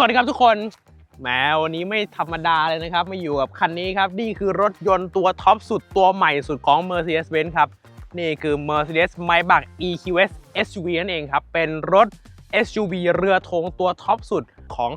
วัสดีครับทุกคนแหมวันนี้ไม่ธรรมดาเลยนะครับมาอยู่กับคันนี้ครับ นี่คือรถยนต์ตัวท็อปสุดตัวใหม่สุดของ Mercedes-Benz ครับ นี่คือ Mercedes Maybach EQS SUV นั่นเองครับ เป็นรถ SUV เรือธงตัวท็อปสุดของ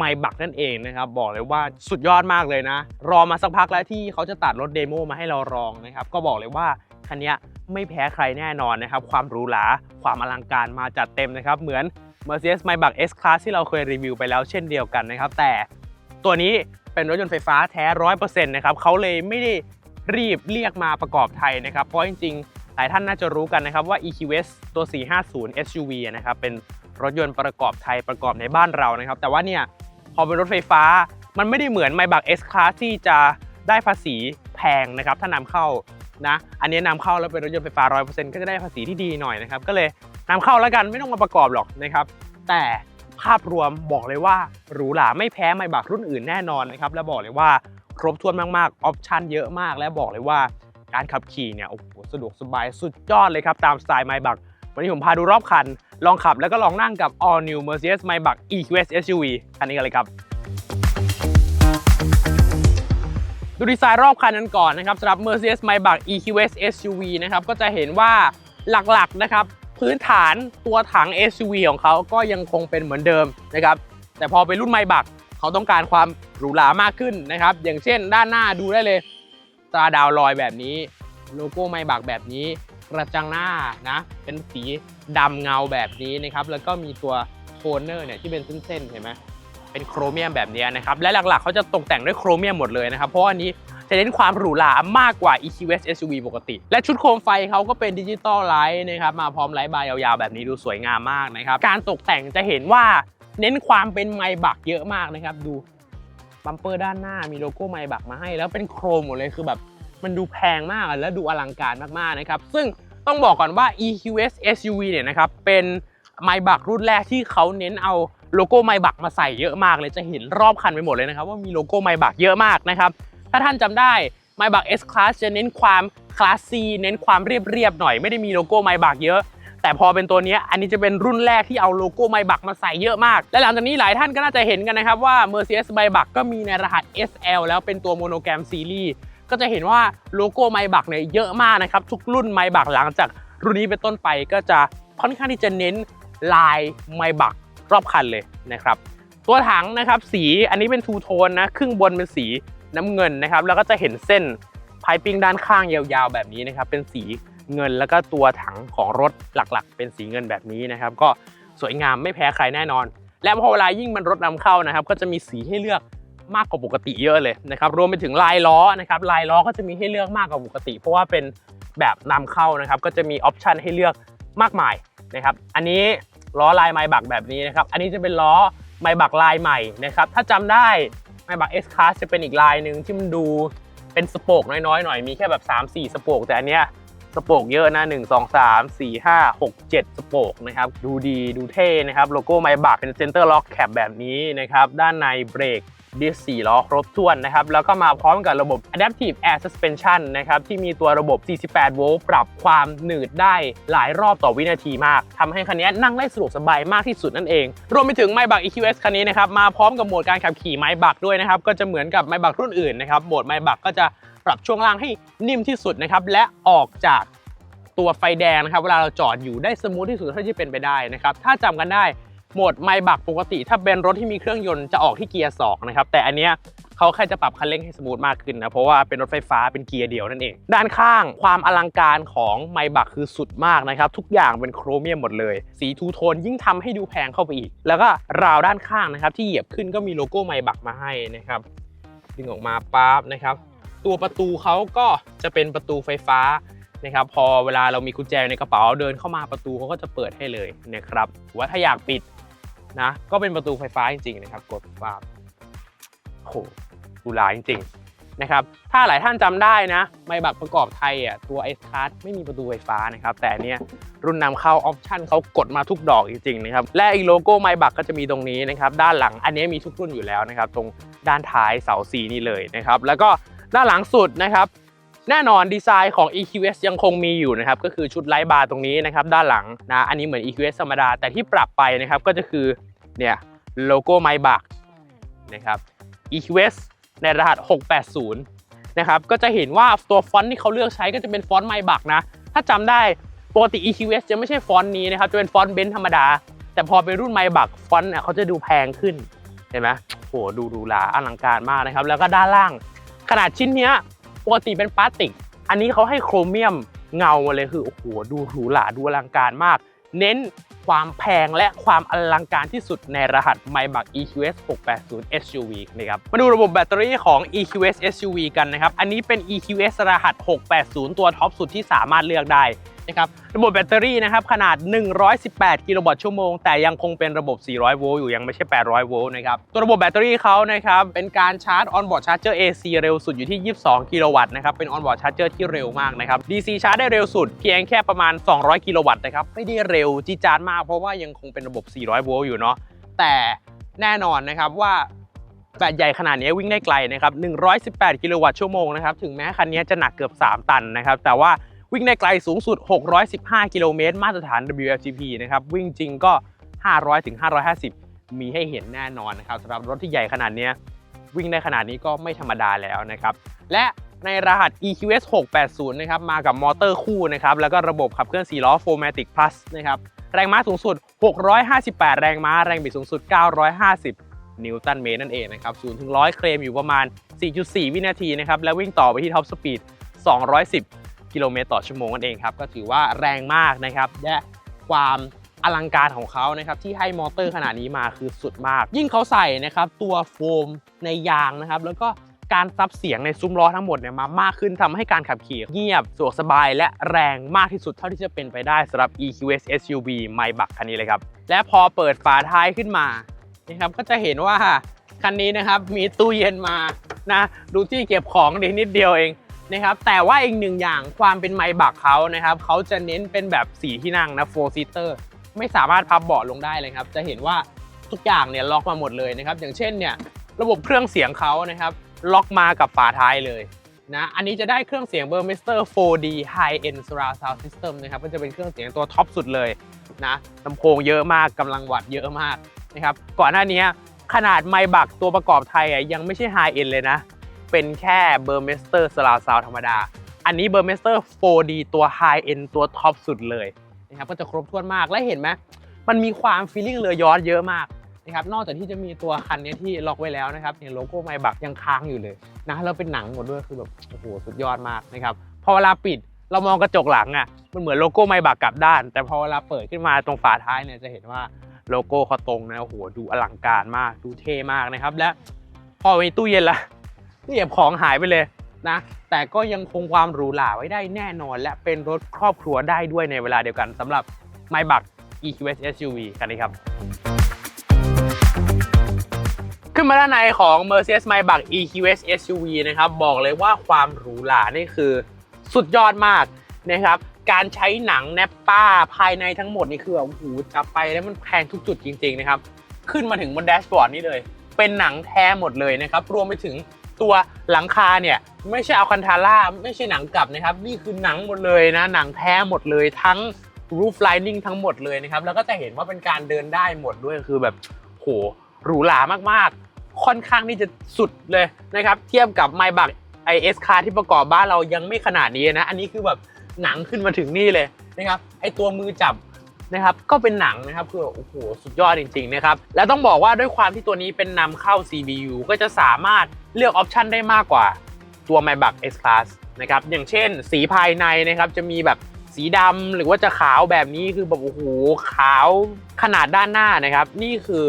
Maybach นั่นเองนะครับ บอกเลยว่าสุดยอดมากเลยนะ รอมาสักพักแล้วที่เขาจะตัดรถเดโมมาให้เราลองนะครับ ก็บอกเลยว่าคันนี้ไม่แพ้ใครแน่นอนนะครับ ความหรูหราความอลังการมาจัดเต็มนะครับ เหมือน Mercedes Maybach S Class ที่เราเคยรีวิวไปแล้วเช่นเดียวกันนะครับ แต่ตัวนี้เป็นรถยนต์ไฟฟ้าแท้100%นะครับเขาเลยไม่ได้รีบเรียกมาประกอบไทยนะครับ เพราะจริงๆ หลายท่านน่าจะรู้กันนะครับว่า EQS ตัว 450 SUV นะครับเป็นรถยนต์ประกอบไทยประกอบในบ้านเรานะครับ แต่ว่าเนี่ยพอเป็นรถไฟฟ้ามันไม่ได้เหมือน Maybach S Class ที่จะได้ภาษีแพงนะครับ ถ้านำเข้านะ อันนี้นำเข้าแล้วเป็นรถยนต์ไฟฟ้า 100%ก็จะได้ภาษีที่ดีหน่อยนะครับ ก็เลย นำเข้าแล้วกันไม่ต้องมาประกอบหรอกนะครับ แต่ภาพรวมบอกเลยว่าหรูหราไม่แพ้ไมบักรุ่นอื่นแน่นอนนะครับและบอกเลยว่าครบถ้วนมากๆออปชันเยอะมาก และบอกเลยว่าการขับขี่เนี่ยโอ้โหสะดวกสบายสุดยอดเลยครับ ตามสไตล์ไมบักวันนี้ผมพาดูรอบคัน ลองขับแล้วก็ลองนั่งกับ All New Mercedes Maybach EQS SUV คันนี้กันเลยครับ ดูดีไซน์รอบคันนั้นก่อนนะครับสำหรับ Mercedes Maybach EQS SUV นะครับก็จะเห็นว่าหลักๆนะครับ พื้นฐานตัวถัง SUV ของเขาก็ยังคงเป็นเหมือนเดิมนะครับ แต่พอเป็นรุ่นไมบักเขาต้องการความหรูหรามากขึ้นนะครับ อย่างเช่น ด้านหน้าดูได้เลยตราดาวลอยแบบนี้ โลโก้ไมบักแบบนี้กระจังหน้านะเป็นสีดำเงาแบบนี้นะครับ แล้วก็มีตัวโทนเนอร์เนี่ยที่เป็นเส้นๆเห็นไหมเป็นโครเมียมแบบนี้นะครับ และหลักๆเขาจะตกแต่งด้วยโครเมียมหมดเลยนะครับ เพราะอันนี้ จะเน้นความหรูหรามากกว่า EQS SUV ปกติ และชุดโคมไฟเขาก็เป็นดิจิตอลไลท์นะครับมาพร้อมไลท์บาร์ยาวๆ แบบนี้ดูสวยงามมากนะครับการตกแต่งจะเห็นว่าเน้นความเป็นไมบักเยอะมากนะครับดูบัมเปอร์ด้านหน้ามีโลโก้ไมบักมาให้ แล้วเป็นโครมหมดเลยคือแบบมันดูแพงมากและดูอลังการมากๆนะครับซึ่งต้องบอกก่อนว่า EQS SUV เนี่ยนะครับเป็นไมบักรุ่นแรกที่เขาเน้นเอาโลโก้ไมบักมาใส่เยอะมากเลยจะเห็นรอบคันไปหมดเลยนะครับว่ามีโลโก้ไมบักเยอะมากนะครับ ถ้าท่านจำได้ m y b a c S Class จะเน้นความคลาสซีเน้นความเรียบๆหน่อยไม่ได้มีโลโก้ m y b a c เยอะ แต่พอเป็นตัวนี้อันนี้จะเป็นรุ่นแรกที่เอาโลโก้ m y b a c มาใส่เยอะมาก และหลังจากนี้หลายท่านก็น่าจะเห็นกันนะครับว่า Mercedes m y b a c ก็มีในรหัส SL แล้วเป็นตัวโมโนแกรมซีรีส์ก็จะเห็นว่าโลโก้ m y b a c เนี่ยเยอะมากนะครับทุกรุ่น m y b a c หลังจากรุ่นนี้เป็นต้นไปก็จะค่อนข้างที่จะเน้นลาย m y b a c รอบคันเลยนะครับ ตัวถังนะครับสีอันนี้เป็นทูโทนนะครึ่งบนเป็นสี น้ำเงินนะครับ แล้วก็จะเห็นเส้นไพปิ้งด้านข้างยาวๆแบบนี้นะครับ เป็นสีเงินแล้วก็ตัวถังของรถหลักๆ เป็นสีเงินแบบนี้นะครับ ก็สวยงามไม่แพ้ใครแน่นอน และพอเวลายิ่งมันรถนำเข้านะครับ ก็จะมีสีให้เลือกมากกว่าปกติเยอะเลยนะครับรวมไปถึงลายล้อนะครับลายล้อก็จะมีให้เลือกมากกว่าปกติ เพราะว่าเป็นแบบนำเข้านะครับ ก็จะมีออปชันให้เลือกมากมายนะครับ อันนี้ล้อลายไม้บักแบบนี้นะครับ อันนี้จะเป็นล้อไม้บักลายใหม่นะครับ ถ้าจำได้ ไม้บัก S Class จะเป็นอีกลายหนึ่งที่มันดูเป็นสโปกน้อยๆหน่อยมีแค่แบบ3-4 สโปกแต่อันเนี้ยสโปกเยอะนะ 1 2 3 4 5 6 7 สโปกนะครับดูดีดูเท่นะครับ โลโก้ไม้บักเป็นเซนเตอร์ล็อกแคปแบบนี้นะครับ ด้านในเบรก ดิส4ล้อครบถ้วนนะครับ แล้วก็มาพร้อมกับระบบ Adaptive Air Suspension นะครับ ที่มีตัวระบบ 48 โวลต์ปรับความหนืดได้หลายรอบต่อวินาทีมากทำให้คันนี้นั่งได้สะดวกสบายมากที่สุดนั่นเอง รวมไปถึง m y b a c EQS คันนี้นะครับ มาพร้อมกับโหมดการขับขี่ m y b a c ด้วยนะครับ ก็จะเหมือนกับ m y b a c รุ่นอื่นนะครับ โหมด m y b a c ก็จะปรับช่วงล่างให้นิ่มที่สุดนะครับ และออกจากตัวไฟแดงนะครับ เวลาเราจอดอยู่ได้สมูทที่สุดเท่าที่เป็นไปได้นะครับ ถ้าจำกันได้ โหมดไมบักปกติ ถ้าเป็นรถที่มีเครื่องยนต์จะออกที่เกียร์2นะครับแต่อันเนี้ยเขาแค่จะปรับคันเร่งให้สมูทมากขึ้นนะเพราะว่าเป็นรถไฟฟ้าเป็นเกียร์เดียวนั่นเอง ด้านข้างความอลังการของไมบักคือสุดมากนะครับทุกอย่างเป็นโครเมียมหมดเลย สีทูโทนยิ่งทำให้ดูแพงเข้าไปอีก แล้วก็ราวด้านข้างนะครับที่เหยียบขึ้นก็มีโลโก้ไมบักมาให้นะครับดึงออกมาปั๊บนะครับตัวประตูเขาก็จะเป็นประตูไฟฟ้านะครับพอเวลาเรามีกุญแจในกระเป๋าเดินเข้ามาประตูเขาก็จะเปิดให้เลยนะครับหรือว่าถ้าอยากปิด นะ ก็เป็นประตูไฟฟ้าจริงๆนะครับกดฟ้าโหดูลายจริงๆนะครับ ถ้าหลายท่านจำได้นะไม่บัตรประกอบไทยอะตัว S Card ไม่มีประตูไฟฟ้านะครับ แต่นเนี้ยรุ่นนำเข้าออปชั่นเขากดมาทุกดอกจริงๆนะครับ และอีโลโก้ไมบักก็จะมีตรงนี้นะครับ ด้านหลังอันนี้มีทุกรุ่นอยู่แล้วนะครับ ตรงด้านท้ายเสาสีนี่เลยนะครับ แล้วก็ด้านหลังสุดนะครับ แน่นอนดีไซน์ของ EQS ยังคงมีอยู่นะครับก็คือชุดไลท์บาร์ตรงนี้นะครับด้านหลังนะอันนี้เหมือน EQS ธรรมดาแต่ที่ปรับไปนะครับก็จะคือเนี่ยโลโก้ไมบักนะครับ EQS ในรหัส 680 นะครับ ก็จะเห็นว่าตัวฟอนต์ที่เขาเลือกใช้ก็จะเป็นฟอนต์ไมบักนะ ถ้าจำได้ปกติ EQS จะไม่ใช่ฟอนต์นี้นะครับ จะเป็นฟอนต์เบนซ์ธรรมดา แต่พอเป็นรุ่นไมบักฟอนต์เนี่ยเขาจะดูแพงขึ้น เห็นไหมโหดูดูหราอลังการมากนะครับ แล้วก็ด้านล่าง ขนาดชิ้นเนี้ย ปกติเป็นพลาสติก อันนี้เขาให้โครเมียมเงามาเลยคือโอ้โหดูหรูหราดูอลังการมาก เน้นความแพงและความอลังการที่สุดในรหัส m y b u c EQS 680 SUV นะครับมาดูระบบแบตเตอรี่ของ EQS SUV กันนะครับ อันนี้เป็น EQS รหัส 680 ตัวท็อปสุดที่สามารถเลือกได้ นะครับระบบแบตเตอรี่นะครับขนาด 118 กิโลวัตต์ชั่วโมง แต่ยังคงเป็นระบบ 400 โวลต์อยู่ยังไม่ใช่ 800 โวลต์นะครับตัวระบบแบตเตอรี่เขานะครับเป็นการชาร์จ on-board charger AC เร็วสุดอยู่ที่ 22 กิโลวัตต์นะครับเป็น on-board charger ที่เร็วมากนะครับ DC ชาร์จได้เร็วสุดเพียงแค่ประมาณ 200 กิโลวัตต์นะครับไม่ได้เร็วจีจานมากเพราะว่ายังคงเป็นระบบ 400 โวลต์อยู่เนาะแต่แน่นอนนะครับว่าแบตใหญ่ขนาดนี้วิ่งได้ไกลนะครับ 118 กิโลวัตต์ชั่วโมงนะครับ ถึงแม้คันนี้จะหนักเกือบ 3 ตันนะครับ แต่ว่า วิ่งได้ไกลสูงสุด 615 กิโลเมตร มาตรฐาน WLTP นะครับ วิ่งจริงก็ 500ถึง550 มีให้เห็นแน่นอนนะครับสำหรับรถที่ใหญ่ขนาดนี้วิ่งได้ขนาดนี้ก็ไม่ธรรมดาแล้วนะครับ และในรหัส EQS 680 นะครับ มากับมอเตอร์คู่นะครับ แล้วก็ระบบขับเคลื่อน4ล้อ 4matic Plus นะครับ แรงม้าสูงสุด 658 แรงม้า แรงบิดสูงสุด 950 นิวตันเมตรนั่นเองนะครับ0ถึง100 เคลมอยู่ประมาณ 4.4 วินาทีนะครับ แล้ววิ่งต่อไปที่ท็อปสปีด 210 กิโลเมตรต่อชั่วโมงนั่นเองครับ ก็ถือว่าแรงมากนะครับ และความอลังการของเขานะครับที่ให้มอเตอร์ขนาดนี้มาคือสุดมาก ยิ่งเขาใส่นะครับตัวโฟมในยางนะครับ แล้วก็การซับเสียงในซุ้มล้อทั้งหมดเนี่ยมามากขึ้นทำให้การขับขี่เงียบสะดวกสบายและแรงมากที่สุดเท่าที่จะเป็นไปได้สำหรับ EQS SUV ไมบักคันนี้เลยครับ และพอเปิดฝาท้ายขึ้นมานะครับก็จะเห็นว่าคันนี้นะครับมีตู้เย็นมานะดูที่เก็บของดีนิดเดียวเอง นะครับแต่ว่าอีกหนึ่งอย่างความเป็นไมบักเขานะครับเขาจะเน้นเป็นแบบสีที่นั่งนะโฟร์ซีเตอร์ไม่สามารถพับเบาะลงได้เลยครับ จะเห็นว่าทุกอย่างเนี่ยล็อกมาหมดเลยนะครับ อย่างเช่นเนี่ยระบบเครื่องเสียงเขานะครับ ล็อกมากับฝาท้ายเลยนะอันนี้จะได้เครื่องเสียง Burmester 4D High End Surround Sound System นะครับก็จะเป็นเครื่องเสียงตัวท็อปสุดเลยนะลำโพงเยอะมากกำลังวัดเยอะมากนะครับก่อนหน้านี้ขนาดไมบักตัวประกอบไทยยังไม่ใช่ไฮเอ็นเลยนะ เป็นแค่เบอร์เมสเตอร์สลาวซาวธรรมดา อันนี้เบอร์เมสเตอร์ 4D ตัวไฮเอ็นตัวท็อปสุดเลยนะครับก็จะครบถ้วนมากและเห็นไหมมันมีความฟีลลิ่งเรือยอนเยอะมากนะครับนอกจากที่จะมีตัวคันนี้ที่ล็อกไว้แล้วนะครับเนี่ยโลโก้ไมบักยังค้างอยู่เลยนะแล้วเป็นหนังหมดด้วยคือแบบโอ้โหสุดยอดมากนะครับพอเวลาปิดเรามองกระจกหลังอะมันเหมือนโลโก้ไมบักกลับด้าน แต่พอเวลาเปิดขึ้นมาตรงฝาท้ายเนี่ยจะเห็นว่าโลโก้เขาตรงนะโอ้โหดูอลังการมากดูเท่มากนะครับ และพอมีตู้เย็นละ นี่เก็บของหายไปเลยนะ แต่ก็ยังคงความหรูหราไว้ได้แน่นอน และเป็นรถครอบครัวได้ด้วยในเวลาเดียวกันสำหรับ m y b u c EQS SUV คันนี้ครับ ขึ้นมาด้านในของ Mercedes Maybach EQS SUV นะครับบอกเลยว่าความหรูหรานี่คือสุดยอดมากนะครับการใช้หนังแนปป้าภายในทั้งหมดนี่คือโอ้โหจับไปแล้วมันแพงทุกจุดจริง ๆ นะครับ ขึ้นมาถึงบนแดชบอร์ดนี่เลย เป็นหนังแท้หมดเลยนะครับ รวมไปถึง ตัวหลังคาเนี่ยไม่ใช่เอาคันทาร่าไม่ใช่หนังกลับนะครับ นี่คือหนังหมดเลยนะ หนังแท้หมดเลยทั้ง roof lining ทั้งหมดเลยนะครับ แล้วก็จะเห็นว่าเป็นการเดินได้หมดด้วยคือแบบโหหรูหรามากๆ ค่อนข้างที่จะสุดเลยนะครับ เทียบกับ m y b u c IS Car ที่ประกอบบ้านเรายังไม่ขนาดนี้นะ อันนี้คือแบบหนังขึ้นมาถึงนี่เลยนะครับไอตัวมือจับ นะครับก็เป็นหนังนะครับคือโอ้โหสุดยอดจริงๆนะครับแล้วต้องบอกว่าด้วยความที่ตัวนี้เป็นนำเข้า CBU ก็จะสามารถเลือกออปชันได้มากกว่าตัว m y b u c S Class นะครับอย่างเช่น สีภายในนะครับจะมีแบบสีดำหรือว่าจะขาวแบบนี้คือแบบโอ้โหขาวขนาดด้านหน้านะครับ นี่คือ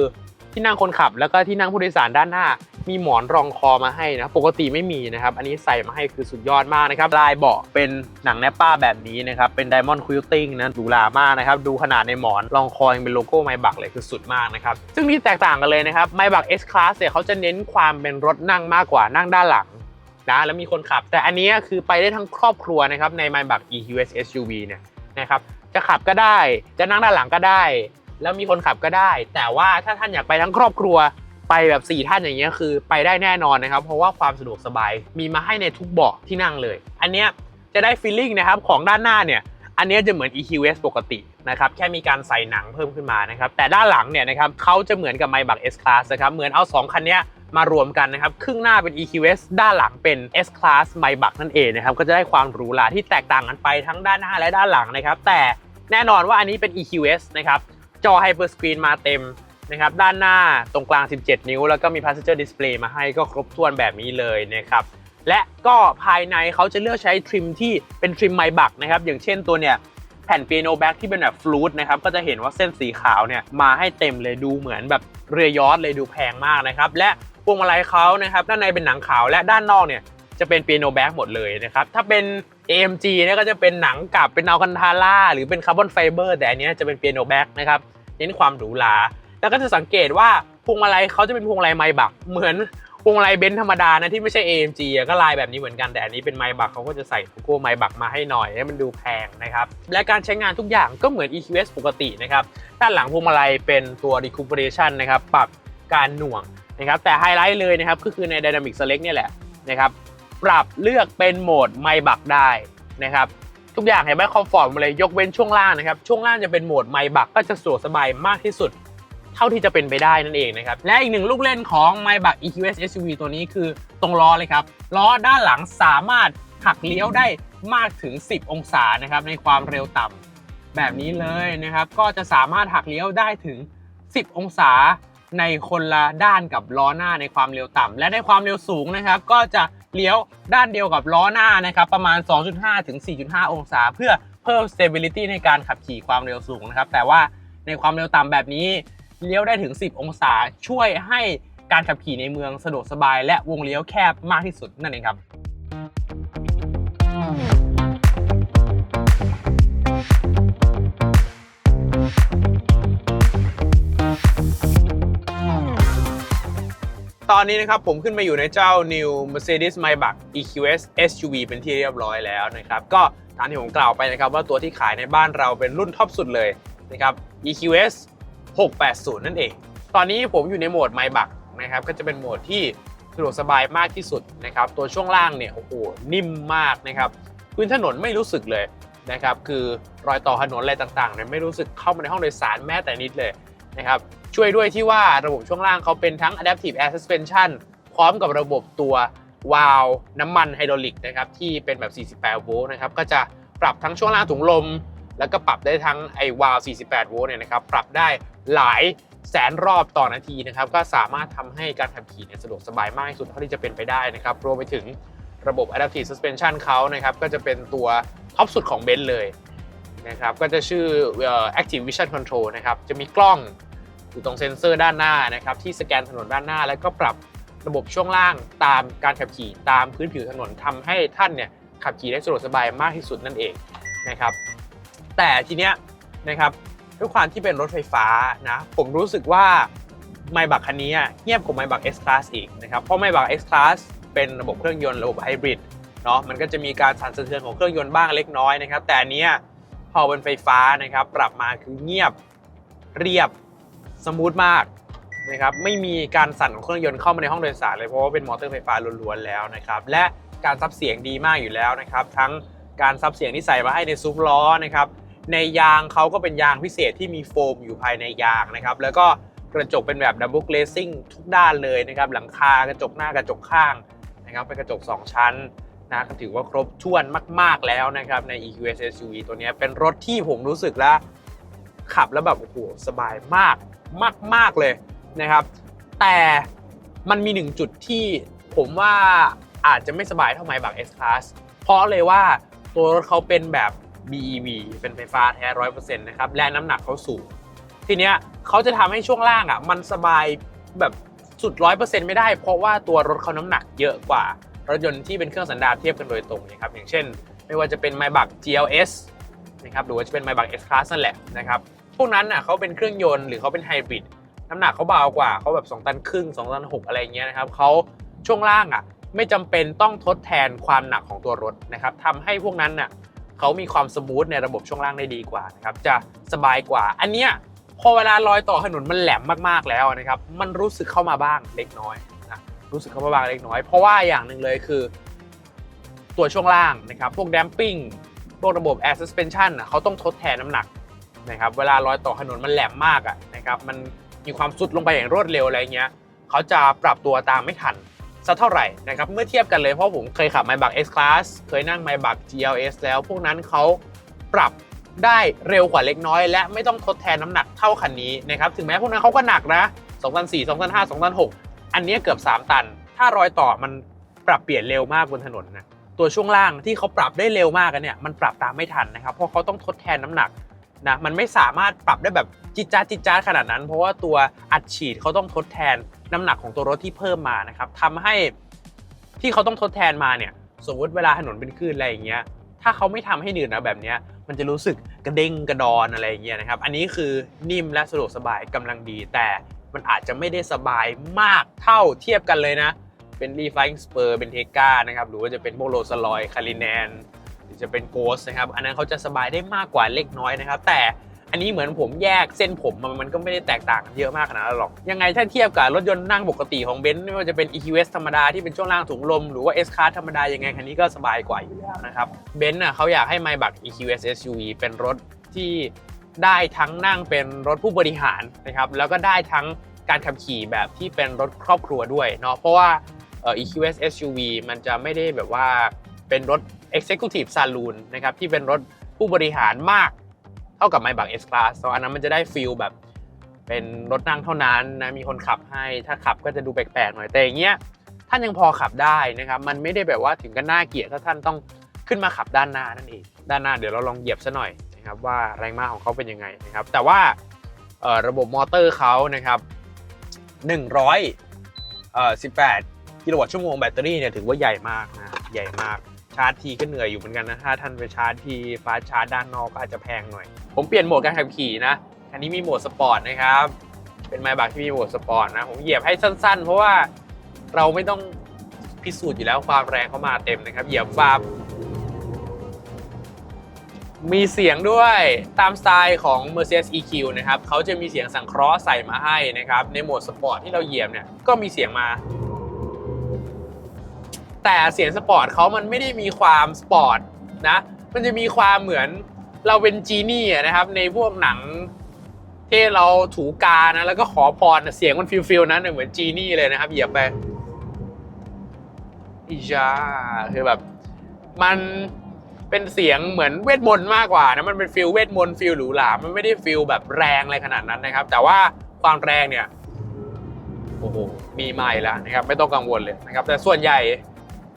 ที่นั่งคนขับแล้วก็ที่นั่งผู้โดยสารด้านหน้า มีหมอนรองคอมาให้นะปกติไม่มีนะครับ อันนี้ใส่มาให้คือสุดยอดมากนะครับ ลายเบาะเป็นหนังแนปป้าแบบนี้นะครับ เป็นไดมอนด์คิลติ้งนะหรูหรามากนะครับ ดูขนาดในหมอนรองคอยังเป็นโลโก้ไมบักเลยคือสุดมากนะครับ ซึ่งที่แตกต่างกันเลยนะครับไมบัก S Class เนี่ยเขาจะเน้นความเป็นรถนั่งมากกว่านั่งด้านหลังนะแล้วมีคนขับ แต่อันนี้คือไปได้ทั้งครอบครัวนะครับใน m y b u c EQS SUV เนี่ยนะครับจะขับก็ได้จะนั่งด้านหลังก็ได้ แล้วมีคนขับก็ได้ แต่ว่าถ้าท่านอยากไปทั้งครอบครัว ไปแบบ 4 ท่านอย่างเงี้ยคือไปได้แน่นอนนะครับ เพราะว่าความสะดวกสบายมีมาให้ในทุกเบาะที่นั่งเลย อันเนี้ยจะได้ฟีลลิ่งนะครับของด้านหน้าเนี่ยอันเนี้ยจะเหมือน EQS ปกตินะครับแค่มีการใส่หนังเพิ่มขึ้นมานะครับแต่ด้านหลังเนี่ยนะครับเขาจะเหมือนกับ Maybach S Class นะครับเหมือนเอา 2 คันเนี้ยมารวมกันนะครับครึ่งหน้าเป็น EQS ด้านหลังเป็น S Class Maybach นั่นเองนะครับก็จะได้ความหรูหราที่แตกต่างกันไปทั้งด้านหน้าและด้านหลังนะครับแต่แน่นอนว่าอันนี้เป็น EQS นะครับจอ Hyper Screen มาเต็ม นะครับด้านหน้าตรงกลาง 17 นิ้ว แล้วก็มี Passenger Display มาให้ก็ครบถ้วนแบบนี้เลยนะครับและก็ภายในเขาจะเลือกใช้ทริมที่เป็นทริมไมบักนะครับอย่างเช่นตัวเนี่ยแผ่นเปียโนแบ็กที่เป็นแบบฟลูตนะครับก็จะเห็นว่าเส้นสีขาวเนี่ยมาให้เต็มเลยดูเหมือนแบบเรือยอชต์เลยดูแพงมากนะครับและพวงมาลัยเขานะครับด้านในเป็นหนังขาวและด้านนอกเนี่ยจะเป็นเปียโนแบ็กหมดเลยนะครับถ้าเป็น AMG เนี่ยก็จะเป็นหนังกับเป็นเอาคันทาร่าหรือเป็นคาร์บอนไฟเบอร์แต่อันนี้จะเป็นเปียโนแบ็กนะครับเน้นความหรูหรา แล้วก็จะสังเกตว่าพวงมาลัยเขาจะเป็นพวงมาลัยไมบักเหมือนพวงมาลัยเบนซ์ธรรมดานะที่ไม่ใช่ AMG อะก็ลายแบบนี้เหมือนกันแต่อันนี้เป็นไมบักเขาก็จะใส่โลโก้ไมบักมาให้หน่อยให้มันดูแพงนะครับและการใช้งานทุกอย่างก็เหมือน EQS ปกตินะครับด้านหลังพวงมาลัยเป็นตัว recuperation นะครับปรับการหน่วงนะครับแต่ไฮไลท์เลยนะครับก็คือใน Dynamic Select เนี่ยแหละนะครับปรับเลือกเป็นโหมดไมบักได้นะครับทุกอย่างเห็นไหมคอมฟอร์ตมดเลยยกเว้นช่วงล่างนะครับช่วงล่างจะเป็นโหมดไมบักก็จะสะดวกสบายมากที่สุด เท่าที่จะเป็นไปได้นั่นเองนะครับ และอีกหนึ่งลูกเล่นของ Maybach EQS SUV ตัวนี้คือตรงล้อเลยครับ ล้อด้านหลังสามารถหักเลี้ยวได้มากถึง 10 องศานะครับในความเร็วต่ำแบบนี้เลยนะครับ ก็จะสามารถหักเลี้ยวได้ถึง 10 องศาในคนละด้านกับล้อหน้าในความเร็วต่ำและในความเร็วสูงนะครับ ก็จะเลี้ยวด้านเดียวกับล้อหน้านะครับ ประมาณ 2.5 ถึง 4.5 องศา เพื่อเพิ่ม stability ในการขับขี่ความเร็วสูงนะครับ แต่ว่าในความเร็วต่ำแบบนี้ เลี้ยวได้ถึง 10 องศาช่วยให้การขับขี่ในเมืองสะดวกสบาย และวงเลี้ยวแคบมากที่สุดนั่นเองครับตอนนี้นะครับผมขึ้นมาอยู่ในเจ้า New Mercedes Maybach EQS SUV เป็นที่เรียบร้อยแล้วนะครับก็ตามที่ผมกล่าวไปนะครับว่าตัวที่ขายในบ้านเราเป็นรุ่นท็อปสุดเลยนะครับ EQS 680 นั่นเอง ตอนนี้ผมอยู่ในโหมด Maybach นะครับก็จะเป็นโหมดที่สะดวกสบายมากที่สุดนะครับตัวช่วงล่างเนี่ยโอ้โหนิ่มมากนะครับพื้นถนนไม่รู้สึกเลยนะครับคือรอยต่อถนนอะไรต่างๆเนี่ยไม่รู้สึกเข้ามาในห้องโดยสารแม้แต่นิดเลยนะครับช่วยด้วยที่ว่าระบบช่วงล่างเขาเป็นทั้ง Adaptive Air Suspension พร้อมกับระบบตัววาล์วน้ำมันไฮดรอลิกนะครับที่เป็นแบบ 48 โวลต์นะครับก็จะปรับทั้งช่วงล่างถุงลม แล้วก็ปรับได้ทั้งไอวาล์ว48 โวลต์เนี่ยนะครับปรับได้ หลายแสนรอบต่อนาทีนะครับก็สามารถทำให้การขับขี่เนี่ยสะดวกสบายมากที่สุดเท่าที่จะเป็นไปได้นะครับรวมไปถึงระบบ Adaptive Suspension เขานะครับก็จะเป็นตัวท็อปสุดของเบนซ์เลยนะครับก็จะชื่อเอ่อ Active Vision Control นะครับจะมีกล้องอยู่ตรงเซ็นเซอร์ด้านหน้านะครับที่สแกนถนนด้านหน้า แล้วก็ปรับระบบช่วงล่างตามการขับขี่ตามพื้นผิวถนนทำให้ท่านเนี่ยขับขี่ได้สะดวกสบายมากที่สุดนั่นเองนะครับแต่ทีเนี้ยนะครับ ด้วยความที่เป็นรถไฟฟ้านะ ผมรู้สึกว่าไมบักคันนี้เงียบกว่าไมบัก S Class อีกนะครับ เพราะไมบัก S Class เป็นระบบเครื่องยนต์ระบบไฮบริดเนาะมันก็จะมีการสั่นสะเทือนของเครื่องยนต์บ้างเล็กน้อยนะครับ แต่อันเนี้ยพอเป็นไฟฟ้านะครับ ปรับมาคือเงียบเรียบสมูทมากนะครับไม่มีการสั่นของเครื่องยนต์เข้ามาในห้องโดยสารเลยเพราะว่าเป็นมอเตอร์ไฟฟ้าล้วนๆแล้วนะครับและการซับเสียงดีมากอยู่แล้วนะครับ ทั้งการซับเสียงที่ใส่มาให้ในซุ้มล้อนะครับ ในยางเขาก็เป็นยางพิเศษที่มีโฟมอยู่ภายในยางนะครับ แล้วก็กระจกเป็นแบบดับเบิลเก z ซิ่งทุกด้านเลยนะครับ หลังคากระจกหน้ากระจกข้างนะครับ เป็นกระจก 2 ชั้นนะถือว่าครบถ้วนมาก ๆแล้วนะครับใน EQS SUV ตัวนี้เป็นรถที่ผมรู้สึกแล้ว ขับแล้วแบบโอ้โหสบายมากมากมากๆเลยนะครับ แต่มันมีหนึ่งจุดที่ผมว่าอาจจะไม่สบายเท่าไมบัก S Class เพราะเลยว่าตัวรถเขาเป็นแบบ BEV เป็นไฟฟ้าแท้ร้อยเปอร์เซ็นต์นะครับ และน้ำหนักเขาสูง ทีเนี้ยเขาจะทำให้ช่วงล่างอะ มันสบายแบบสุดร้อยเปอร์เซ็นต์ไม่ได้ เพราะว่าตัวรถเขาน้ำหนักเยอะกว่ารถยนต์ที่เป็นเครื่องสันดาปเทียบกันโดยตรงนะครับ อย่างเช่น ไม่ว่าจะเป็น m y b a c GLS นะครับ หรือว่าจะเป็น m y b a c S Class นั่นแหละนะครับ พวกนั้นน่ะเขาเป็นเครื่องยนต์หรือเขาเป็นไฮบริดน้ำหนักเขาเบากว่าเขาแบบ2ตันครึ่ง2ตัน6อะไรเงี้ยนะครับเขาช่วงล่างอะไม่จำเป็นต้องทดแทนความหนักของตัวรถนะครับทำให้พวกนั้นน่ะ เขามีความสมูทในระบบช่วงล่างได้ดีกว่านะครับจะสบายกว่า อันเนี้ยพอเวลาลอยต่อถนนมันแหลมมากๆแล้วนะครับมันรู้สึกเข้ามาบ้างเล็กน้อยนะรู้สึกเข้ามาบ้างเล็กน้อย เพราะว่าอย่างหนึ่งเลยคือ ตัวช่วงล่างนะครับพวกแดมปิ้งพวกระบบ air suspension อะเขาต้องทดแทนน้ำหนักนะครับเวลารอยต่อถนนมันแหลมมากอะนะครับมันมีความสุดลงไปอย่างรวดเร็วอะไรเงี้ยเขาจะปรับตัวตามไม่ทัน สักเท่าไหร่นะครับเมื่อเทียบกันเลยเพราะผมเคยขับ Maybach X Class เคยนั่ง Maybach GLS แล้ว พวกนั้นเขาปรับได้เร็วกว่าเล็กน้อย และไม่ต้องทดแทนน้ำหนักเท่าคันนี้นะครับถึงแม้พวกนั้นเขาก็หนักนะ2004 2005 2006 อันนี้เกือบ 3 ตัน ถ้ารอยต่อมันปรับเปลี่ยนเร็วมากบนถนนนะตัวช่วงล่างที่เขาปรับได้เร็วมากกันเนี่ยมันปรับตามไม่ทันนะครับเพราะเขาต้องทดแทนน้ำหนักนะมันไม่สามารถปรับได้แบบจิจ้าจิจจ้าขนาดนั้น เพราะว่าตัวอัดฉีดเขาต้องทดแทน น้ำหนักของตัวรถที่เพิ่มมานะครับทำให้ที่เขาต้องทดแทนมาเนี่ย สมมติเวลาถนนเป็นคลื่นอะไรอย่างเงี้ย ถ้าเขาไม่ทำให้หนืดนะแบบเนี้ย มันจะรู้สึกกระเด้งกระดอนอะไรอย่างเงี้ยนะครับ อันนี้คือนิ่มและสะดวกสบายกำลังดี แต่มันอาจจะไม่ได้สบายมากเท่าเทียบกันเลยนะ เป็นรีไฟน์สเปอร์เป็นเทก้านะครับ หรือว่าจะเป็นพวกโรสลอยคาริแนนหรือจะเป็นโกสนะครับ อันนั้นเขาจะสบายได้มากกว่าเล็กน้อยนะครับ แต่ อันนี้เหมือนผมแยกเส้นผมมันก็ไม่ได้แตกต่างกันเยอะมากขนาดนั้นหรอก ยังไงถ้าเทียบกับรถยนต์นั่งปกติของเบนซ์ไม่ว่าจะเป็น EQS ธรรมดาที่เป็นช่วงล่างถุงลม หรือว่า S Class ธรรมดายังไงคันนี้ก็สบายกว่าอยู่แล้วนะครับเบนซ์น่ะเขาอยากให้ Maybach EQS SUV เป็นรถที่ได้ทั้งนั่งเป็นรถผู้บริหารนะครับแล้วก็ได้ทั้งการขับขี่แบบที่เป็นรถครอบครัวด้วยเนาะเพราะว่า EQS SUV มันจะไม่ได้แบบว่าเป็นรถ Executive Saloon นะครับที่เป็นรถผู้บริหารมาก เท่ากับ Maybach S Class เพราะอันนั้นมันจะได้ฟีลแบบเป็นรถนั่งเท่านั้นนะมีคนขับให้ถ้าขับก็จะดูแปลกๆหน่อยแต่อย่างเงี้ยท่านยังพอขับได้นะครับมันไม่ได้แบบว่าถึงกับน่าเกลียดถ้าท่านต้องขึ้นมาขับด้านหน้านั่นเองด้านหน้าเดี๋ยวเราลองเหยียบซะหน่อยนะครับว่าแรงม้าของเขาเป็นยังไงนะครับแต่ว่าระบบมอเตอร์เขานะครับ100เอ่อ18กิโลวัตต์ชั่วโมงแบตเตอรี่เนี่ยถือว่าใหญ่มากนะใหญ่มากชาร์จทีก็เหนื่อยอยู่เหมือนกันนะถ้าท่านไปชาร์จทีฟ้าชาร์จด้านนอกก็อาจจะแพงหน่อย ผมเปลี่ยนโหมดการขับขี่นะอันนี้มีโหมดสปอร์ตนะครับเป็นไมบักที่มีโหมดสปอร์ตนะผมเหยียบให้สั้น ๆ เพราะว่าเราไม่ต้องพิสูจน์อยู่แล้วความแรงเขามาเต็มนะครับ เหยียบฟาบมีเสียงด้วยตามสไตล์ของ Mercedes EQ นะครับเขาจะมีเสียงสังเคราะห์ใส่มาให้นะครับ ในโหมดสปอร์ตที่เราเหยียบเนี่ยก็มีเสียงมา แต่เสียงสปอร์ตเขามันไม่ได้มีความสปอร์ตนะ มันจะมีความเหมือน เราเป็นจีนี่นะครับ ในพวกหนังที่เราถูกานะแล้วก็ขอพรเสียงมันฟิลฟิลนั้นเหมือนจีนี่เลยนะครับ เหยียบไปอีจาคือแบบ มันเป็นเสียงเหมือนเวทมนต์มากกว่านะมันเป็นฟิลเวทมนต์ฟิลหรูหรามันไม่ได้ฟิลแบบแรงอะไรขนาดนั้นนะครับ แต่ว่าความแรงเนี่ยโอ้โหมีมาอีกแล้วนะครับ ไม่ต้องกังวลเลยนะครับ แต่ส่วนใหญ่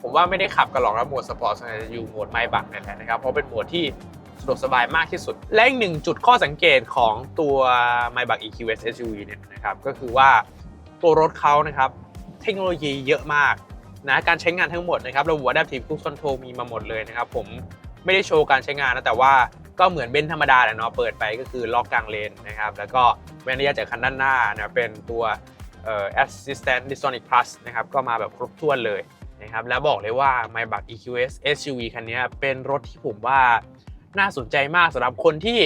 ผมว่าไม่ได้ขับกันหรอกนะโหมดสปอร์ตส่วนใหญ่จะอยู่โหมดไมบักนี่แหละนะครับเพราะเป็นโหมดที่ะดวกสบายมากที่สุด และอีกหนึ่งจุดข้อสังเกตของตัว m y b a c EQS SUV เนี่ยนะครับก็คือว่าตัวรถเขานะครับเทคโนโลยีเยอะมากนะการใช้งานทั้งหมดนะครับระบบ Adaptive Cruise Control มีมาหมดเลยนะครับผมไม่ได้โชว์การใช้งานนะแต่ว่าก็เหมือนเบนธรรมดาแหละเนาะเปิดไปก็คือล็อกกลางเลนนะครับแล้วก็เว้นระยะจากคันด้านหน้านะเป็นตัวเอ่อ Assistant Distonic Plus นะครับก็มาแบบครบถ้วนเลยนะครับแล้วบอกเลยว่า Maybach EQS SUV คันนี้เป็นรถที่ผมว่า น่าสนใจมากสำหรับคนที่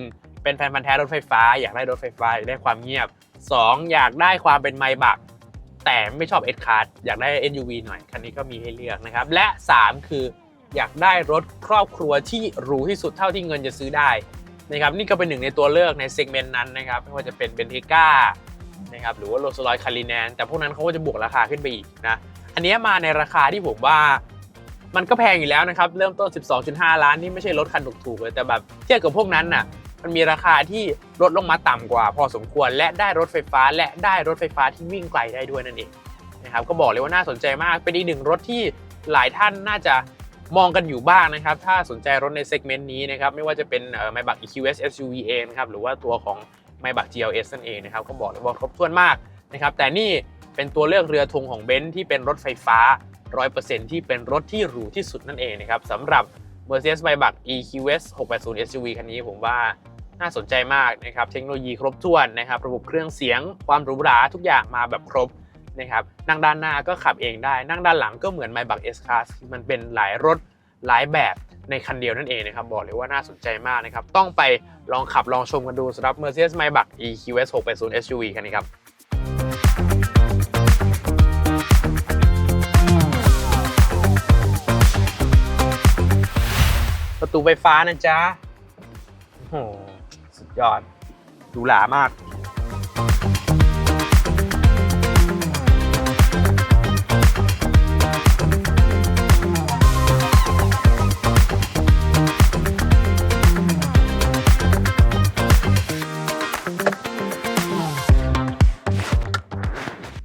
1. เป็นแฟนพันธ์แท้รถไฟฟ้า อยากได้รถไฟฟ้าอยากได้ความเงียบ 2. อยากได้ความเป็น Maybach แต่ไม่ชอบ S Class อยากได้ SUV หน่อย คันนี้ก็มีให้เลือกนะครับ และ 3 คืออยากได้รถครอบครัวที่หรูที่สุดเท่าที่เงินจะซื้อได้นะครับนี่ก็เป็นหนึ่งในตัวเลือกในเซกเมนต์นั้นนะครับไม่ว่าจะเป็นเบนเทก้านะครับหรือว่าโรลส์รอยคาริแนนแต่พวกนั้นเขาก็จะบวกราคาขึ้นไปอีกนะอันนี้มาในราคาที่ผมว่า มันก็แพงอยู่แล้วนะครับ เริ่มต้น 12.5 ล้านนี่ไม่ใช่รถคันถูกๆเลย แต่แบบเทียบกับพวกนั้นน่ะ มันมีราคาที่ลดลงมาต่ำกว่า พอสมควร และได้รถไฟฟ้า และได้รถไฟฟ้าที่วิ่งไกลได้ด้วยนั่นเองนะครับ ก็บอกเลยว่าน่าสนใจมาก เป็นอีกหนึ่งรถที่หลายท่านน่าจะมองกันอยู่บ้างนะครับ ถ้าสนใจรถในเซกเมนต์นี้นะครับ ไม่ว่าจะเป็นเอ่อ Maybach EQS SUV เองนะครับ หรือว่าตัวของ Maybach GLS นั่นเองนะครับ ก็บอกเลยว่าครบถ้วนมากนะครับ แต่นี่เป็นตัวเลือกเรือธงของเบนซ์ที่เป็นรถไฟฟ้า 100%ที่เป็นรถที่หรูที่สุดนั่นเองนะครับสำหรับ Mercedes Maybach EQS 680 SUV คันนี้ผมว่าน่าสนใจมากนะครับเทคโนโลยีครบถ้วนนะครับระบบเครื่องเสียงความหรูหราทุกอย่างมาแบบครบนะครับนั่งด้านหน้าก็ขับเองได้ นั่งด้านหลังก็เหมือน Maybach S Class มันเป็นหลายรถหลายแบบในคันเดียวนั่นเองนะครับบอกเลยว่าน่าสนใจมากนะครับ ต้องไปลองขับลองชมกันดูสำหรับ Mercedes Maybach EQS 680 SUV คันนี้ครับ ตูไฟฟ้านะจ๊ะโอ้โหสุดยอดหรูหรามาก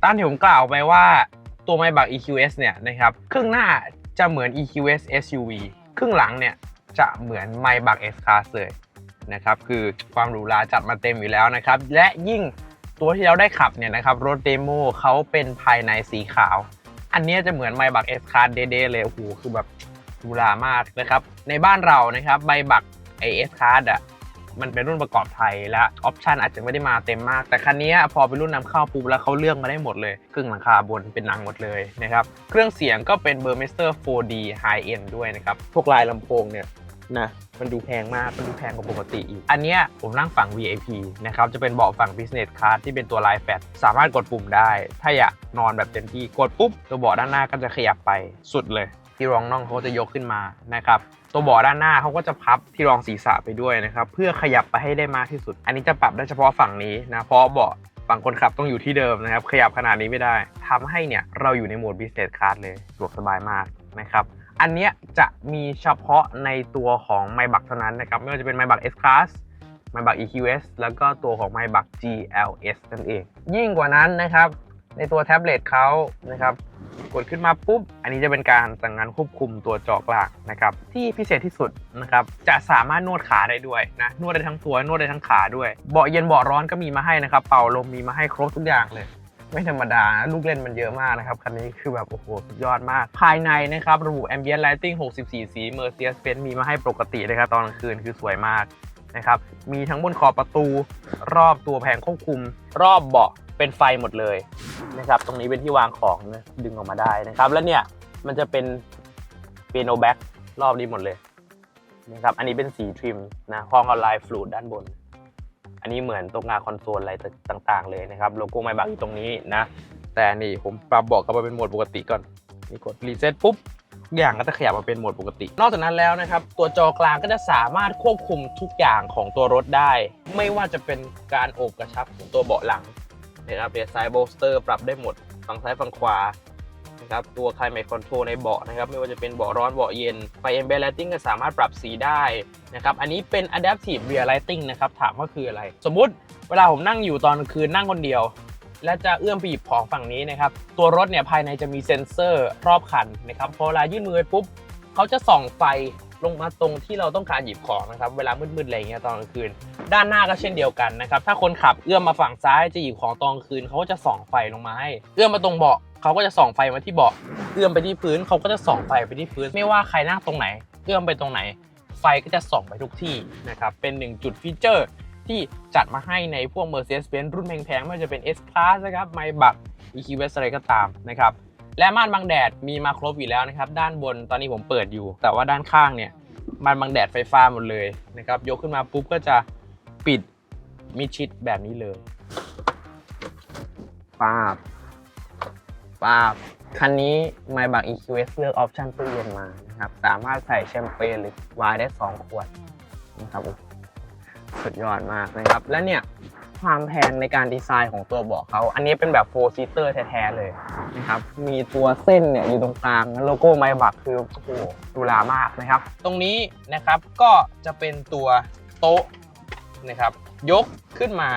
ตามที่ผมกล่าวไปว่าตัว Maybach EQS เนี่ยนะครับ ครึ่งหน้าจะเหมือน EQS SUV ครึ่งหลังเนี่ย จะเหมือน m y b a c S Class เลยนะครับคือความหรูหราจัดมาเต็มอยู่แล้วนะครับ และยิ่งตัวที่เราได้ขับเนี่ยนะครับรถเดโมเขาเป็นภายในสีขาว อันนี้จะเหมือน m y b a c S Class เด้ๆเลยโอ้โหคือแบบหรูหรามากนะครับในบ้านเรานะครับ Maybach ไอ S Class อะมันเป็นรุ่นประกอบไทยและออปชันอาจจะไม่ได้มาเต็มมาก แต่คันนี้พอเป็นรุ่นนำเข้าปุ๊บแล้วเขาเลือกมาได้หมดเลยครึ่งหลังคาบนเป็นหนังหมดเลยนะครับ เครื่องเสียงก็เป็น b u r m e s t e r 4D High End ด้วยนะครับ พวกลายลำโพงเนี่ย นะ มันดูแพงมาก มันดูแพงกว่าปกติอีก อันเนี้ยผมนั่งฝั่ง VIP นะครับ จะเป็นเบาะฝั่ง Business Class ที่เป็นตัวลายแฟตสามารถกดปุ่มได้ ถ้าอยากนอนแบบเต็มที่ กดปุ๊บ ตัวเบาะด้านหน้าก็จะขยับไปสุดเลย ที่รองน่องเขาจะยกขึ้นมานะครับตัวเบาะด้านหน้าเขาก็จะพับที่รองศีรษะไปด้วยนะครับ เพื่อขยับไปให้ได้มากที่สุด อันนี้จะปรับได้เฉพาะฝั่งนี้นะ เพราะเบาะฝั่งคนขับต้องอยู่ที่เดิมนะครับ ขยับขนาดนี้ไม่ได้ทำให้เนี่ยเราอยู่ในโหมด business class เลยสะดวกสบายมากนะครับ อันเนี้ยจะมีเฉพาะในตัวของ m y b a c เท่านั้นนะครับ ไม่ว่าจะเป็น m y b a c S Class m y b a c EQS แล้วก็ตัวของ m y b a c GLS นั่นเอง ยิ่งกว่านั้นนะครับ ในตัวแท็บเล็ตเขานะครับกดขึ้นมาปุ๊บ อันนี้จะเป็นการสั่งงานควบคุมตัวจอกลากนะครับ ที่พิเศษที่สุดนะครับ จะสามารถนวดขาได้ด้วยนะ นวดได้ทั้งตัวนวดได้ทั้งขาด้วย เบาะเย็นเบาะร้อนก็มีมาให้นะครับ เป่าลมมีมาให้ครบทุกอย่างเลย ไม่ธรรมดานะลูกเล่นมันเยอะมากนะครับ คันนี้คือแบบ โอ้โห สุดยอดมาก ภายในนะครับ ระบบ ambient lighting 64 สี Mercedes-Benz มีมาให้ปกตินะครับ ตอนกลางคืนคือสวยมากนะครับ มีทั้งบนขอบประตู รอบตัวแผงควบคุม รอบเบาะเป็นไฟหมดเลยนะครับ ตรงนี้เป็นที่วางของนะดึงออกมาได้นะครับ แล้วเนี่ยมันจะเป็นเปียโนแบ็กรอบนี้หมดเลยนะครับ อันนี้เป็นสีทริมนะห้องออนไลน์ฟลูดด้านบน อันนี้เหมือนตรงงานคอนโซลอะไรต่าง ๆ เลยนะครับ โลโก้ไมบักอยู่ตรงนี้นะ แต่นี่ผมปรับบอกกลับมาเป็นโหมดปกติก่อนนี่กดรีเซ็ตปุ๊บทุกอย่างก็จะขยับมาเป็นโหมดปกติ นอกจากนั้นแล้วนะครับ ตัวจอกลางก็จะสามารถควบคุมทุกอย่างของตัวรถได้ ไม่ว่าจะเป็นการโอบกระชับของตัวเบาะหลังนะครับเรียซ้ายโบสเตอร์ปรับได้หมดฝั่งซ้ายฝั่งขวานะ ครับ ตัวคลายเม t คอนโทรลในเบาะนะครับ ไม่ว่าจะเป็นเบาะร้อนเบาะเย็น ไฟ ambient lighting ก็สามารถปรับสีได้นะครับ อันนี้เป็น adaptive rear lighting นะครับ ถามว่าคืออะไร สมมุติเวลาผมนั่งอยู่ตอนกลางคืนนั่งคนเดียว และจะเอื้อมไปหยิบของฝั่งนี้นะครับ ตัวรถเนี่ยภายในจะมีเซ็นเซอร์รอบคันนะครับพอเวลายื่นมือไปปุ๊บเขาจะส่องไฟลงมาตรงที่เราต้องการหยิบของนะครับเวลามืดๆอะไรเงี้ยตอนกลางคืน ด้านหน้าก็เช่นเดียวกันนะครับถ้าคนขับเอื้อมมาฝั่งซ้ายจะหยิบของตอนกลางคืนเขาก็จะส่องไฟลงมาให้ เอื้อมมาตรงเบาะ เขาก็จะส่องไฟมาที่เบาะเอื้อมไปที่พื้นเขาก็จะส่องไฟไปที่พื้น ไม่ว่าใครนั่งตรงไหน เอื้อมไปตรงไหน ไฟก็จะส่องไปทุกที่นะครับเป็นหนึ่งจุดฟีเจอร์ที่จัดมาให้ในพวก Mercedes-Benz รุ่นแพงๆไม่ว่าจะเป็น S Class นะครับ Maybach EQS อะไรก็ตามนะครับและม่านบังแดดมีมาครบอยู่แล้วนะครับ ด้านบนตอนนี้ผมเปิดอยู่ แต่ว่าด้านข้างเนี่ยมันบังแดดไฟฟ้าหมดเลยนะครับยกขึ้นมาปุ๊บก็จะปิดมิดชิดแบบนี้เลยป้าบ ปาบคันนี้ Maybach EQS เลือกออปชั่นตู้เย็นมานะครับสามารถใส่แชมเปญหรือไวน์ได้ 2 ขวดนะครับสุดยอดมากนะครับ และเนี่ยความแพงในการดีไซน์ของตัวเบาะเขา อันนี้เป็นแบบโฟร์ซีเตอร์แท้ๆเลยนะครับ มีตัวเส้นเนี่ยอยู่ตรงกลางโลโก้ไมบักคือโอ้โหดูลามากนะครับ ตรงนี้นะครับก็จะเป็นตัวโต๊ะนะครับ ยกขึ้นมา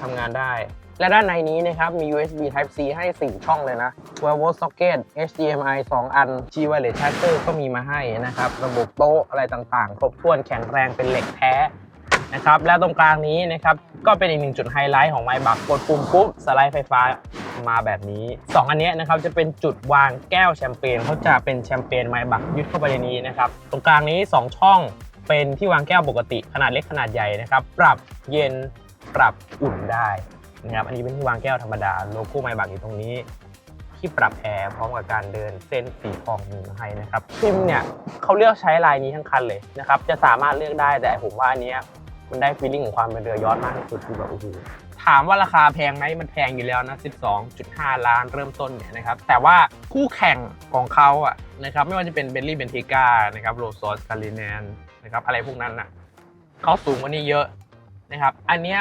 ทำงานได้ และด้านในนี้นะครับ มี USB Type C ให้ 4 ช่องเลยนะ12 volt socket HDMI 2 อัน G wireless charger ก็มีมาให้นะครับ ระบบโต๊ะอะไรต่างๆ ครบถ้วนแข็งแรงเป็นเหล็กแท้นะครับ และตรงกลางนี้นะครับ ก็เป็นอีกหนึ่งจุดไฮไลท์ของไมบักกดปุ่มปุ๊บ สไลด์ไฟฟ้ามาแบบนี้ 2 อันนี้นะครับจะเป็นจุดวางแก้วแชมเปญเขาจะเป็นแชมเปญไมบักยึดเข้าไปในนี้นะครับ ตรงกลางนี้ 2 ช่องเป็นที่วางแก้วปกติขนาดเล็กขนาดใหญ่นะครับ ปรับเย็นปรับอุ่นได้ นะครับอันนี้เป็นที่วางแก้วธรรมดาโลโก้ไมบักอยู่ตรงนี้ ที่ปรับแอร์พร้อมกับการเดินเส้นสีทองให้นะครับพิมเนี่ยเขาเลือกใช้ลายนี้ทั้งคันเลยนะครับจะสามารถเลือกได้แต่ผมว่าอันนี้มันได้ฟีลลิ่งของความเป็นเรือยอชต์มากที่สุดคือแบบโอ้โหถามว่าราคาแพงไหมมันแพงอยู่แล้วนะ 12.5 ล้านเริ่มต้นเนี่ยนะครับ แต่ว่าคู่แข่งของเขาอะนะครับ ไม่ว่าจะเป็นเบลลี่เบนทิก้านะครับโรซอสคาริแนนนะครับ อะไรพวกนั้นนะเขาสูงกว่านี้เยอะนะครับ อันเนี้ย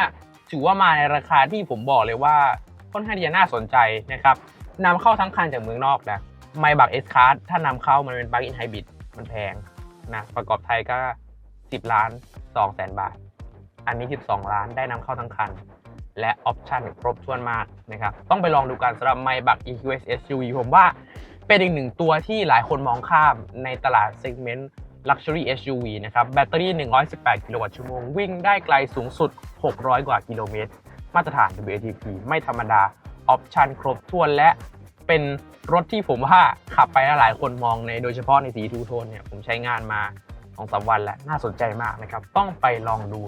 ถือว่ามาในราคาที่ผมบอกเลยว่าค่อนข้างที่จะน่าสนใจนะครับนำเข้าทั้งคันจากเมืองนอกนะไมบักเอสคาร์ถ้านำเข้ามันเป็นบักอินไฮบริดมันแพงนะประกอบไทยก็ 10 ล้าน2แสนบาท อันนี้ 12 ล้านได้นำเข้าทั้งคัน และออปชั่นครบถ้วนมากนะครับต้องไปลองดูกันสำหรับ m y b u c EQS SUV ผมว่าเป็นอีกหนึ่งตัวที่หลายคนมองข้ามในตลาด segment Luxury SUV นะครับ แบตเตอรี่ 118 กิโลวัตต์ชั่วโมง วิ่งได้ไกลสูงสุด 600 กว่ากิโลเมตร มาตรฐาน WLTP ไม่ธรรมดา ออปชั่นครบถ้วนและเป็นรถที่ผมว่าขับไปแล้วหลายคนมองในโดยเฉพาะในสีทูโทนเนี่ย ผมใช้งานมาสองสามวันแล้ว น่าสนใจมากนะครับ ต้องไปลองดู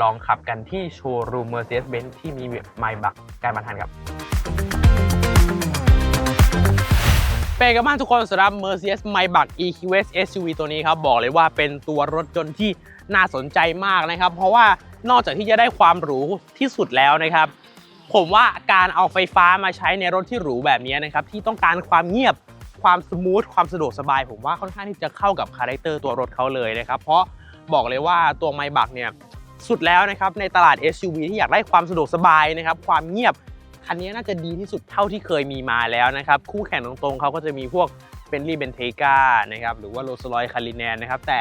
ลองขับกันที่โชว์รูม Mercedes-Benz ที่มีไมบักการมาทันครับ เป็นกันบ้างทุกคนสำหรับ Mercedes Maybach EQS SUV ตัวนี้ครับบอกเลยว่าเป็นตัวรถยนต์ที่น่าสนใจมากนะครับ เพราะว่านอกจากที่จะได้ความหรูที่สุดแล้วนะครับ ผมว่าการเอาไฟฟ้ามาใช้ในรถที่หรูแบบนี้นะครับที่ต้องการความเงียบความสมูทความสะดวกสบาย ผมว่าค่อนข้างที่จะเข้ากับคาแรคเตอร์ตัวรถเขาเลยนะครับ เพราะบอกเลยว่าตัว Maybach เนี่ยสุดแล้วนะครับในตลาด SUV ที่อยากได้ความสะดวกสบายนะครับความเงียบ คันนี้น่าจะดีที่สุดเท่าที่เคยมีมาแล้วนะครับ คู่แข่งตรงๆเขาก็จะมีพวกเบนลี่เบนเทกานะครับหรือว่าโรส s อยคาริแนนนะครับแต่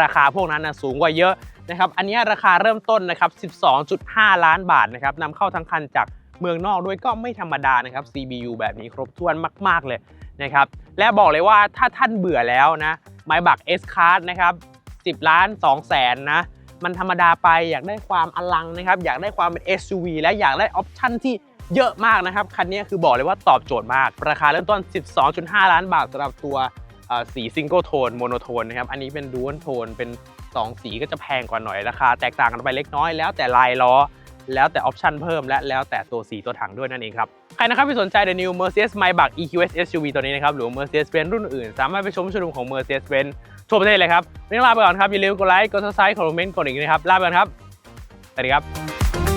ราคาพวกนั้นนะสูงกว่าเยอะนะครับอันนี้ราคาเริ่มต้นนะครับ 12.5 ล้านบาทนะครับนำเข้าทั้งคันจากเมืองนอกด้วยก็ไม่ธรรมดานะครับ CBU แบบนี้ครบถ้วนมาก ๆ เลยนะครับ และบอกเลยว่าถ้าท่านเบื่อแล้วนะไมบัก S Card นะครับ 10 ล้าน 2 แสนนะ มันธรรมดาไปอยากได้ความอลังนะครับ อยากได้ความเป็น SUV และอยากได้ออปชั่นที่ เยอะมากนะครับ คันนี้คือบอกเลยว่าตอบโจทย์มาก ราคาเริ่มต้น 12.5 ล้านบาทสำหรับตัวสีซิงเกิลโทนโมโนโทนนะครับ อันนี้เป็นดูอัลโทนเป็น 2 สีก็จะแพงกว่าหน่อยราคาแตกต่างกันไปเล็กน้อย แล้วแต่ลายล้อ แล้วแต่ออปชันเพิ่มและแล้วแต่ตัวสีตัวถังด้วยนั่นเองครับ ใครนะครับที่สนใจ The New Mercedes Maybach EQS SUV ตัวนี้นะครับ หรือ Mercedes-Benz รุ่นอื่น สามารถไปชมชว์รูมของ Mercedes-Benz ทั่วประเทศเลยครับวันนี้ลาไปก่อนครับอย่าลืมกดไลค์กด subscribe กดคอมเมนต์กดอีกนะครับลาไปก่อนครับสวัสดีครับ